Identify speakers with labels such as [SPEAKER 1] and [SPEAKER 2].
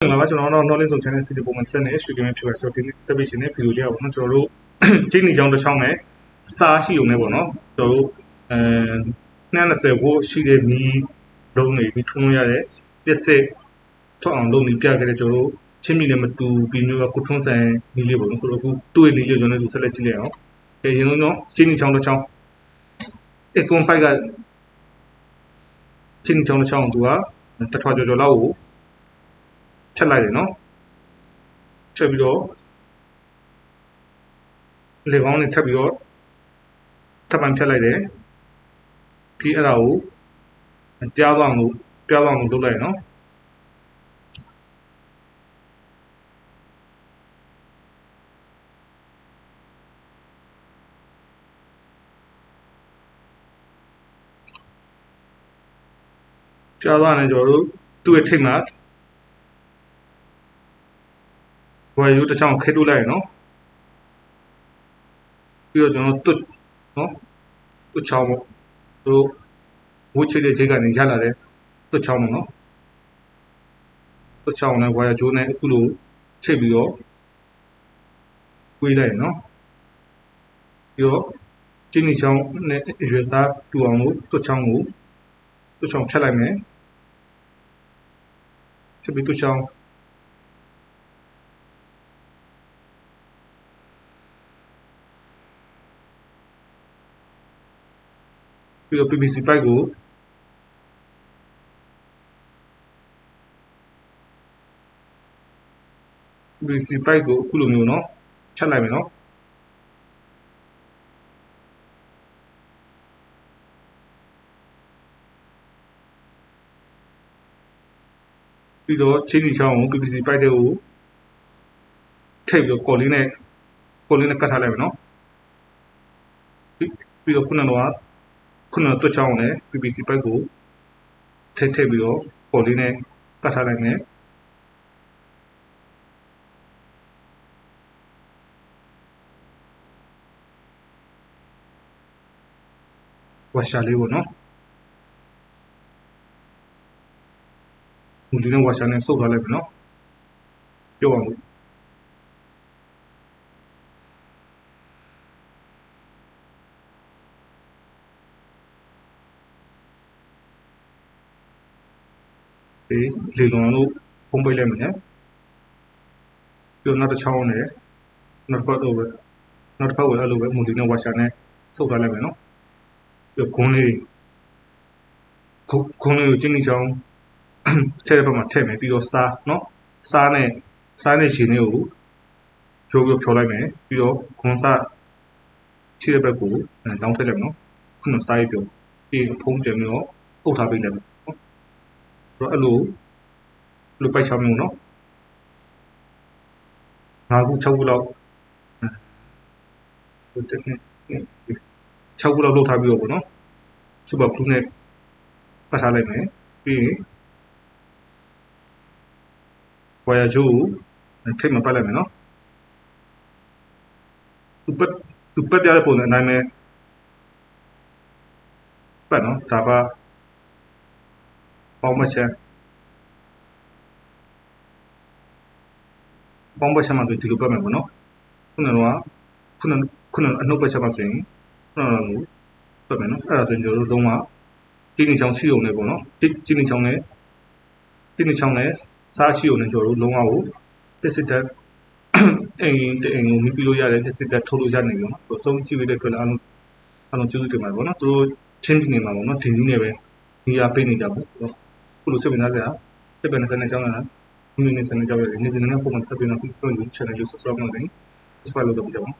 [SPEAKER 1] မင်္ဂလာပါကျွန်တော်တို့ knowledge zone channel စီစဉ်ပုံမှန်ဆက်နေရွှေကင်းဖြစ်ပါကျွန်တော်ဒီနေ့ဆက်ပေးရှင်တဲ့ဗီဒီယိုလေးပေါ့နော်ကျွန်တော်တို့ကျင်းနေချောင်းတစ်ချောင်းနဲ့စားရှိုံနဲ့ပေါ့နော်ကျွန်တော်တို့အဲ90ဘို့ရှိတဲ့မီးလုံးတွေပြီးထုံးလို့ရတဲ့ပစ္စည်းထွက်အောင်လုပ်နေပြခဲ့တဲ့ကျွန်တော်တို့ချင်းမီနဲ့မတူပြီးမျိုးကကုထုံးဆန်မီးလေးပေါ့နော်ဆိုတော့အခုတွေ့နေလို့ကျွန်တော်တို့ဆက်လက်ကြည့်လိုက်အောင်အဲရင်လုံးတော့ကျင်းနေချောင်းတစ်ချောင်းအကွန်ဖိုက်ကကျင်းနေချောင်းတစ်ချောင်းသူကတထွားကျော်ကျော်လောက်ကို ဖြတ်လိုက်တယ်နော်ဖြတ်ပြီးတော့လေကောင်းနဲ့ထပ်ပြီးတော့ထပ်ပန်ဖြတ်လိုက်တယ်ပြီးအဲ့ဒါကိုပြားပေါင်းလို့ပြားပေါင်းလို့လုပ်လိုက်နော်ပြားသွားတယ်ကျွန်တော်တို့သူ့ရဲ့ထိတ်မှာ ဘွယ်ယူတစ်ချောင်းခဲထုတ်လိုက်ရနော်ပြီးတော့ကျွန်တော်တွတ်နော်တွတ်ချောင်းပေါ့တို့ဝှချတဲ့ခြေကနေရလာတဲ့တွတ်ချောင်းပေါ့နော်တွတ်ချောင်းနဲ့ဘွယ်ကျိုးနဲ့အခုလိုချိတ်ပြီးတော့ကွေးလိုက်ရနော်ပြီးတော့ကျင်းနီချောင်းနဲ့ရွယ်စားတူအောင်လို့တွတ်ချောင်းကိုတွတ်ချောင်းဖြတ်လိုက်မယ်ဖြတ်ပြီးတွတ်ချောင်း ပြီးတော့ PVC pipe ကို PVC pipe ကိုအခုလိုမျိုးเนาะဖြတ်လိုက်မယ်เนาะပြီးတော့ချင်းချီချောင်းကို PVC pipe တွေကိုထိပ်ပြီးတော့ကော်လေးနဲ့ကော်လေးနဲ့ကတ်ထားလိုက်မယ်เนาะပြီးပြီးတော့ခုနကတော့ ခုနတွက်ချောင်းနဲ့ PPC ပိုက်ကိုထိတ်ထိတ်ပြီးတော့ပေါ်လေးနဲ့ပတ်ထားလိုက်မယ်ဝါရှာလေးပေါ့နော်မူလီနဲ့ဝါရှာနဲ့စုပ်ထားလိုက်ပြီနော်ပြောအောင် ဒီလေလွန်လို့ပုံပိတ်လိုက်မယ်နော်ပြီးတော့နောက်တစ်ချောင်းနဲ့နောက်တစ်ပတ်တော့ပဲနောက်တစ်ပတ်ဝင်အဲ့လိုပဲမူဒီနဲ့ဝါရှာနဲ့စုပ်ထားလိုက်မယ်နော်ပြီးတော့ခွန်းလေးခုခွန်းလေးကိုကျင်းနေချောင်းထဲတဲ့ဘက်မှာထည့်မယ်ပြီးတော့စားနော်စားနဲ့စားနဲ့ရှင်လေးကိုချိုးပြီးဖြောလိုက်မယ်ပြီးတော့ခွန်းစားချိတဲ့ဘက်ကိုတောင်းထည့်လိုက်မယ်နော်ခုနစားရပြောပြီးဖုံးတယ်ပြီးတော့အုပ်ထားပေးလိုက်မယ်နော် တော့အဲ့လိုလိုပိုက်ချောင်းမျိုးနော်ငါးခု6ခုလောက်ဟိုတက်နေ6ခုလောက်လောက်ထားပြီးတော့ပေါ့နော်စူပါကလူးနဲ့ပတ်ထားလိုက်မယ်ပြီးရင်ဝါယာချိုးကိုထိတ်မပတ်လိုက်မယ်နော်သူပတ်သူပတ်ပြတဲ့ပုံစံအတိုင်းပဲပတ်နော်ဒါပါ ပေါင်းမချက်ပေါင်းပတ်ချက်မှဆိုဒီလိုပတ်မယ်ပေါ့နော်ခုနကတော့ခုနခုနအနှုတ်ပတ်ချက်မှဆိုရင်ခုနကတော့ပတ်မယ်နော်အဲ့ဒါဆိုရင်ကျွန်တော်တို့လုံးဝတင်းနေချောင်းရှိုံနဲ့ပေါ့နော်တင်းနေချောင်းနဲ့တင်းနေချောင်းနဲ့စားရှိုံနဲ့ကျွန်တော်တို့လုံးဝကိုတစ်စစ်တက်အိမ်တအိမ်ကိုမိပြီးလို့ရတယ်တစ်စစ်တက်ထုတ်လို့ရနိုင်ပြီနော်အဆုံးကြည့်ရတဲ့အတွက်လည်းအလုံးအလုံးကျေးဇူးတင်ပါတယ်ပေါ့နော်သူတို့ချင်းပြနေမှာပေါ့နော်ဒီနည်းနဲ့ပဲနေရာပေးနေကြပေါ့ ခုလိုစစ်ပင်သားစရာစစ်ပင်နေတဲ့ကြောင်းလားမိမိနဲ့စနေကြောင်းရတယ်နေစနေနဲ့ပုံမှန်စစ်ပင်သားကိုပြောလို့ channel ကို subscribe လုပ်တယ် subscribe လုပ်တော့ပြကြပါ